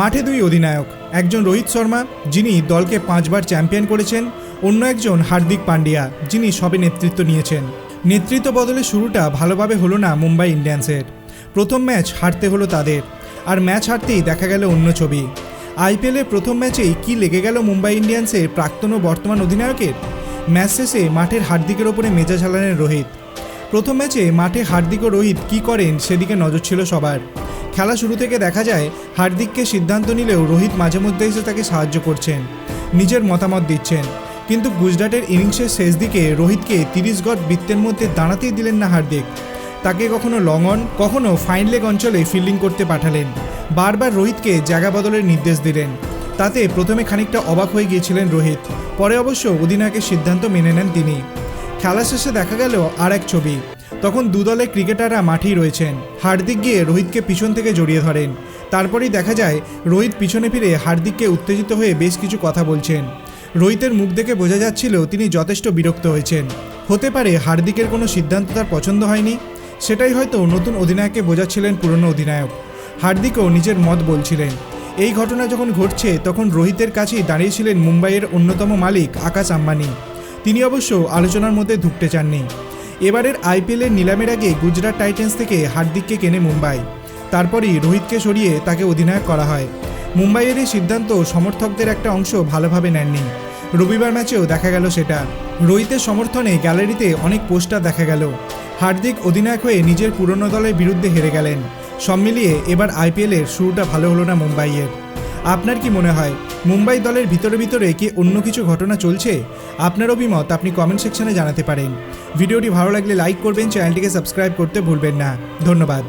মাঠে দুই অধিনায়ক, একজন রোহিত শর্মা, যিনি দলকে পাঁচবার চ্যাম্পিয়ন করেছেন, অন্য একজন হার্দিক পান্ডিয়া, যিনি সবে নেতৃত্ব নিয়েছেন। নেতৃত্ব বদলে শুরুটা ভালোভাবে হলো না মুম্বাই ইন্ডিয়ান্সের। প্রথম ম্যাচ হারতে হলো তাদের, আর ম্যাচ হারতেই দেখা গেল অন্য ছবি। আইপিএলের প্রথম ম্যাচেই কি লেগে গেল মুম্বাই ইন্ডিয়ান্সের প্রাক্তন ও বর্তমান অধিনায়কের? ম্যাচ শেষে মাঠের হার্দিকের ওপরে মেজাজ হালালেন রোহিত। প্রথম ম্যাচে মাঠে হার্দিক ও রোহিত কী করেন সেদিকে নজর ছিল সবার। খেলা শুরু থেকে দেখা যায়, হার্দিককে সিদ্ধান্ত নিলেও রোহিত মাঝে মধ্যে এসে তাকে সাহায্য করছেন, নিজের মতামত দিচ্ছেন। কিন্তু গুজরাটের ইনিংসের শেষ দিকে রোহিতকে তিরিশ গড় বৃত্তের মধ্যে দাঁড়াতেই দিলেন না হার্দিক। তাকে কখনো লং অন কখনো ফাইন লেগ অঞ্চলে ফিল্ডিং করতে পাঠালেন। বারবার রোহিতকে জায়গা বদলের নির্দেশ দিলেন। তাতে প্রথমে খানিকটা অবাক হয়ে গিয়েছিলেন রোহিত। পরে অবশ্য অধিনায়কের সিদ্ধান্ত মেনে নেন তিনি। খেলা শেষে দেখা গেল আর এক ছবি। তখন দু দলের ক্রিকেটাররা মাঠেই রয়েছেন। হার্দিক গিয়ে রোহিতকে পিছন থেকে জড়িয়ে ধরেন। তারপরেই দেখা যায়, রোহিত পিছনে ফিরে হার্দিককে উত্তেজিত হয়ে বেশ কিছু কথা বলছেন। রোহিতের মুখ দেখে বোঝা যাচ্ছিল তিনি যথেষ্ট বিরক্ত হয়েছেন। হতে পারে হার্দিকের কোনো সিদ্ধান্ত তার পছন্দ হয়নি? সেটাই হয়তো নতুন অধিনায়ককে বোঝাচ্ছিলেন পুরনো অধিনায়ক। হার্দিকও নিজের মত বলছিলেন। এই ঘটনা যখন ঘটছে, তখন রোহিতের কাছেই দাঁড়িয়েছিলেন মুম্বাইয়ের অন্যতম মালিক আকাশ আম্বানি। তিনি অবশ্য আলোচনার মধ্যে ঢুকতে চাননি। এবারের আইপিএলের নিলামের আগে গুজরাট টাইটেন্স থেকে হার্দিককে কেনে মুম্বাই। তারপরই রোহিতকে সরিয়ে তাকে অধিনায়ক করা হয়। মুম্বাইয়ের এই সিদ্ধান্ত সমর্থকদের একটা অংশ ভালোভাবে নেননি। রবিবার ম্যাচেও দেখা গেল সেটা। রোহিতের সমর্থনে গ্যালারিতে অনেক পোস্টার দেখা গেল। হার্দিক অধিনায়ক হয়ে নিজের পুরনো দলের বিরুদ্ধে হেরে গেলেন। সব মিলিয়ে এবার আইপিএলের শুরুটা ভালো হলো না মুম্বাইয়ের। আপনার কি মনে হয়, মুম্বাই দলের ভিতরে ভিতরে কি অন্য কিছু ঘটনা চলছে? আপনার অভিমত আপনি কমেন্ট সেকশনে জানাতে পারেন। ভিডিওটি ভালো লাগলে লাইক করবেন চ্যানেলটিকে সাবস্ক্রাইব করতে ভুলবেন না। ধন্যবাদ।